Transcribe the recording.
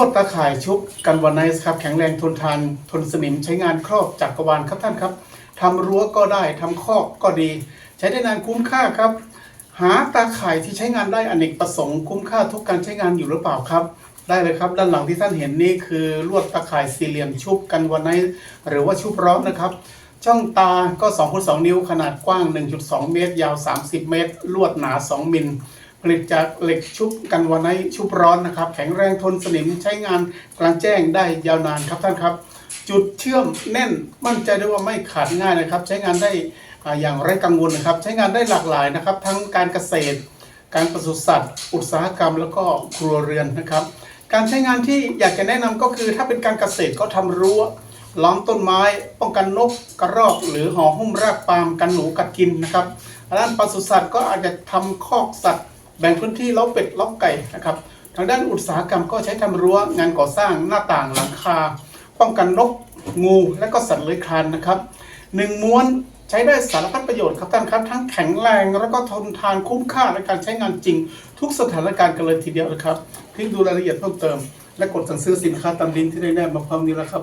วดตาข่ายชุบกันวันไนส์ครับ แข็งแรงทนทานทนสนิมใช้งานครอบจักรวาลครับท่านครับทำรั้วก็ได้ทำคอกก็ดี ใช้ได้นานคุ้มค่าครับ หาตาข่ายที่ใช้งานได้อเนกประสงค์คุ้มค่าทุกการใช้งานอยู่หรือเปล่าครับ ได้เลยครับ ด้านหลังที่ท่านเห็นนี่คือลวดตาข่ายสี่เหลี่ยมชุบกันวันไนส์หรือว่าชุบร้อนนะครับช่องตาก็2คูณ2นิ้วขนาดกว้าง 1.2 เมตร ยาว 30 เมตร ลวดหนา 2 มิล ผลิตจากเหล็กชุบกันวันไนชุบร้อนนะครับ แข็งแรงทนสนิมใช้งานกลางแจ้งได้ยาวนานครับท่านครับ จุดเชื่อมแน่นมั่นใจได้ว่าไม่ขาดง่ายนะครับ ใช้งานได้อย่างไร้กังวลนะครับ ใช้งานได้หลากหลายนะครับ ทั้งการเกษตร การปศุสัตว์ อุตสาหกรรม แล้วก็ครัวเรือนนะครับ การใช้งานที่อยากจะแนะนำก็คือถ้าเป็นการเกษตรก็ทำรั้วล้อมต้นไม้ ป้องกันนกกระรอก หรือห่อหุ้มรากปาล์มกันหนูกัดกินนะครับด้านปศุสัตว์ก็อาจจะทำคอกสัตว์ แบ่งพื้นที่เล้าเป็ดเล้าไก่นะครับทางด้านอุตสาหกรรมก็ใช้ทำรั้วงานก่อสร้างหน้าต่างหลังคา ป้องกันนกงูและก็สัตว์เลื้อยคลานนะครับหนึ่งม้วนใช้ได้สารพัดประโยชน์ครับท่านครับทั้งแข็งแรงแล้วก็ทนทานคุ้มค่าในการใช้งานจริง ทุกสถานการณ์กันเลยทีเดียวนะครับคลิกดูรายละเอียดเพิ่มเติม และกดสั่งซื้อสินค้าตามลิงก์ที่ได้แนบมาพร้อมนี้แล้วครับ